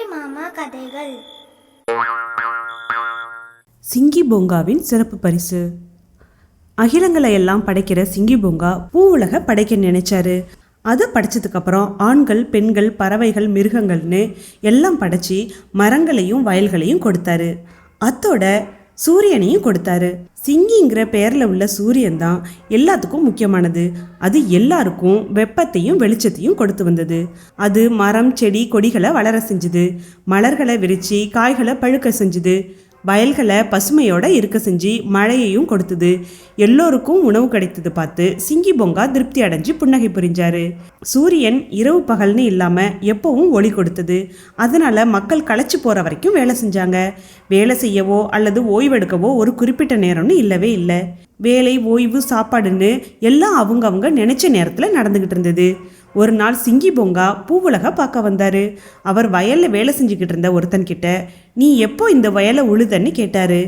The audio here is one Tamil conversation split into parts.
அம்புலி மாமா கதைகள். சிங்கி பூங்காவின் சிறப்பு பரிசு. அகிலங்களை எல்லாம் படைக்கிற சிங்கி பூங்கா பூ உலக படைக்க நினைச்சாரு. அதை படைச்சதுக்கு அப்புறம் ஆண்கள் பெண்கள் பறவைகள் மிருகங்கள்னு எல்லாம் படைச்சி மரங்களையும் வயல்களையும் கொடுத்தாரு. அத்தோட சூரியனையும் கொடுத்தாரு. சிங்கிங்கிற பெயர்ல உள்ள சூரியன் தான் எல்லாத்துக்கும் முக்கியமானது. அது எல்லாருக்கும் வெப்பத்தையும் வெளிச்சத்தையும் கொடுத்து வந்தது. அது மரம் செடி கொடிகளை வளர செஞ்சுது. மலர்களை விரிச்சு காய்களை பழுக்க செஞ்சுது. வயல்களை பசுமையோட இருக்க செஞ்சு மழையையும் கொடுத்தது. எல்லோருக்கும் உணவு கிடைத்தது பார்த்து சிங்கி பொங்கா திருப்தி அடைஞ்சு புன்னகை புரிஞ்சாரு. சூரியன் இரவு பகல்னு இல்லாம எப்பவும் ஒளி கொடுத்தது. அதனால மக்கள் களைச்சு போற வரைக்கும் வேலை செஞ்சாங்க. வேலை செய்யவோ அல்லது ஓய்வெடுக்கவோ ஒரு குறிப்பிட்ட நேரம்னு இல்லவே இல்லை. வேலை ஓய்வு சாப்பாடுன்னு எல்லாம் அவங்க அவங்க நினைச்ச நேரத்தில் நடந்துகிட்டு இருந்தது. ஒரு நாள் சிங்கி பொங்கா பூவுலக பார்க்க வந்தாரு. அவர் வயல்ல வேலை செஞ்சுக்கிட்டு இருந்த ஒருத்தன்கிட்ட நீ எப்போ இந்த வயலை உழுதன்னு கேட்டாரு.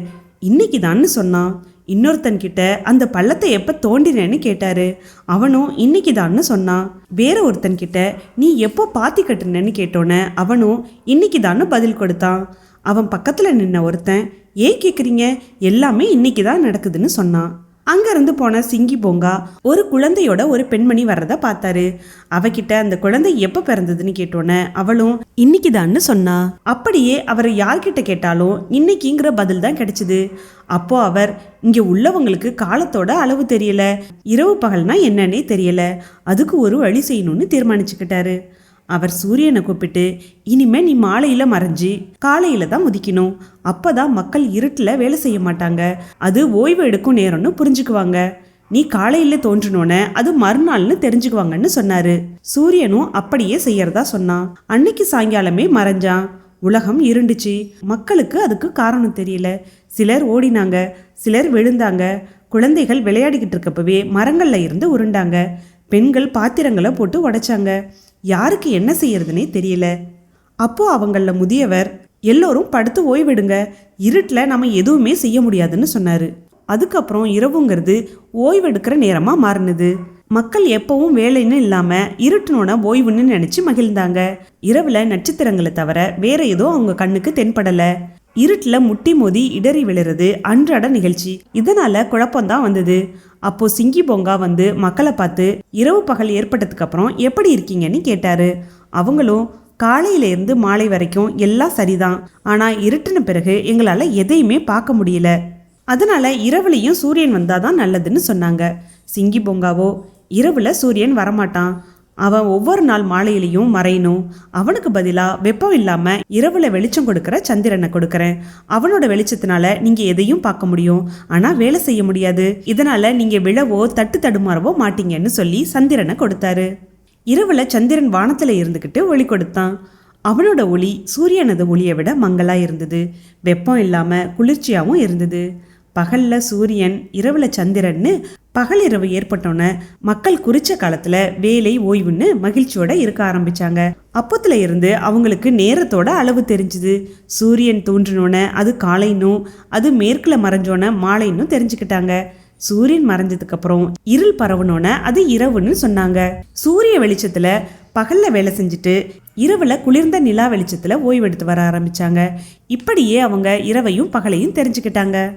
இன்னைக்கு தான்னு சொன்னான். இன்னொருத்தன் கிட்ட அந்த பள்ளத்தை எப்போ தோண்டினேன்னு கேட்டாரு. அவனும் இன்னைக்கு தான்னு சொன்னான். வேற ஒருத்தன் கிட்ட நீ எப்போ பாத்தி கட்டுனேன்னு கேட்டோன்னே அவனும் இன்னைக்கு தான்னு பதில் கொடுத்தான். அவன் பக்கத்தில் நின்ன ஒருத்தன் ஏன் கேட்குறீங்க எல்லாமே இன்னைக்கு தான் நடக்குதுன்னு சொன்னான். அங்கிருந்து போன சிங்கி பூங்கா ஒரு குழந்தையோட ஒரு பெண்மணி வர்றதை பார்த்தாரு. அவகிட்ட அந்த குழந்தை எப்ப பிறந்ததுன்னு கேட்டோன்னே அவளும் இன்னைக்குதான்னு சொன்னா. அப்படியே அவர் யார்கிட்ட கேட்டாலும் இன்னைக்குங்கிற பதில் தான் கிடைச்சது. அப்போ அவர் இங்க உள்ளவங்களுக்கு காலத்தோட அளவு தெரியல. இரவு பகல்னா என்னன்னே தெரியல. அதுக்கு ஒரு வழி செய்யணும்னு தீர்மானிச்சுக்கிட்டாரு. அவர் சூரியனை கூப்பிட்டு இனிமே நீ மாலையில மறைஞ்சு காலையில தான் உதிக்கணும் அப்பதான் மக்கள் இருட்டில் வேலை செய்ய மாட்டாங்க. அது ஓய்வு எடுக்கும் நேரம்னு புரிஞ்சுக்குவாங்க. நீ காலையில தோன்றினோன அது மறுநாள்னு தெரிஞ்சுக்குவாங்கன்னு சொன்னாரு. சூரியனும் அப்படியே செய்யறதா சொன்னான். அன்னைக்கு சாயங்காலமே மறைஞ்சான். உலகம் இருண்டுச்சு. மக்களுக்கு அதுக்கு காரணம் தெரியல. சிலர் ஓடினாங்க. சிலர் விழுந்தாங்க. குழந்தைகள் விளையாடிக்கிட்டு இருக்கப்பவே மரங்கள்ல இருந்து உருண்டாங்க. பெண்கள் பாத்திரங்களை போட்டு உடைச்சாங்க. யாருக்கு என்ன செய்யறதுனே தெரியல. அப்போ அவங்கள முதியவர் எல்லோரும் படுத்து ஓய்வெடுங்க. இருட்டில் நம்ம எதுவுமே செய்ய முடியாதுன்னு சொன்னாரு. அதுக்கப்புறம் இரவுங்கிறது ஓய்வெடுக்கிற நேரமா மாறினது. மக்கள் எப்பவும் வேலைன்னு இல்லாம இருட்டுனோட ஓய்வுன்னு நினைச்சு மகிழ்ந்தாங்க. இரவுல நட்சத்திரங்களை தவிர வேற ஏதோ அவங்க கண்ணுக்கு தென்படல. இருட்டில் முட்டி மோதி இடறி விழுறது அன்றாட நிகழ்ச்சி. இதனால குழப்பம்தான் வந்தது. அப்போ சிங்கி பொங்கா வந்து மக்களை பார்த்து இரவு பகல் ஏற்பட்டதுக்கு அப்புறம் எப்படி இருக்கீங்கன்னு கேட்டாரு. அவங்களும் காலையில இருந்து மாலை வரைக்கும் எல்லாம் சரிதான். ஆனா இருட்டின பிறகு எங்களால எதையுமே பார்க்க முடியல. அதனால இரவுலையும் சூரியன் வந்தாதான் நல்லதுன்னு சொன்னாங்க. சிங்கி பொங்காவோ இரவுல சூரியன் வரமாட்டான். அவன் ஒவ்வொரு நாள் மாலையிலையும் மறையணும். அவனுக்கு பதிலாக வெப்பம் இல்லாமல் இரவுல வெளிச்சம் கொடுக்குற சந்திரனை கொடுக்குறேன். அவனோட வெளிச்சத்தினால நீங்கள் எதையும் பார்க்க முடியும். ஆனால் வேலை செய்ய முடியாது. இதனால நீங்கள் விழவோ தட்டு தடுமாறவோ மாட்டீங்கன்னு சொல்லி சந்திரனை கொடுத்தாரு. இரவுல சந்திரன் வானத்தில் இருந்துக்கிட்டு ஒளி கொடுத்தான். அவனோட ஒளி சூரியனது ஒளியை விட மங்கலாக இருந்தது. வெப்பம் இல்லாமல் குளிர்ச்சியாகவும் இருந்தது. பகல்ல சூரியன் இரவுல சந்திரன்னு பகல் இரவு ஏற்பட்டோன்னே மக்கள் குறிச்ச காலத்துல வேலை ஓய்வுன்னு மகிழ்ச்சியோட இருக்க ஆரம்பிச்சாங்க. அப்பத்துல இருந்து அவங்களுக்கு நேரத்தோட அளவு தெரிஞ்சுது. சூரியன் தோன்றினோன்னே அது காலைன்னும் அது மேற்குல மறைஞ்சோன்னே மாலைன்னும் தெரிஞ்சுக்கிட்டாங்க. சூரியன் மறைஞ்சதுக்கு அப்புறம் இருள் பரவனோன அது இரவுன்னு சொன்னாங்க. சூரிய வெளிச்சத்துல பகல்ல வேலை செஞ்சுட்டு இரவுல குளிர்ந்த நிலா வெளிச்சத்துல ஓய்வெடுத்து வர ஆரம்பிச்சாங்க. இப்படியே அவங்க இரவையும் பகலையும் தெரிஞ்சுக்கிட்டாங்க.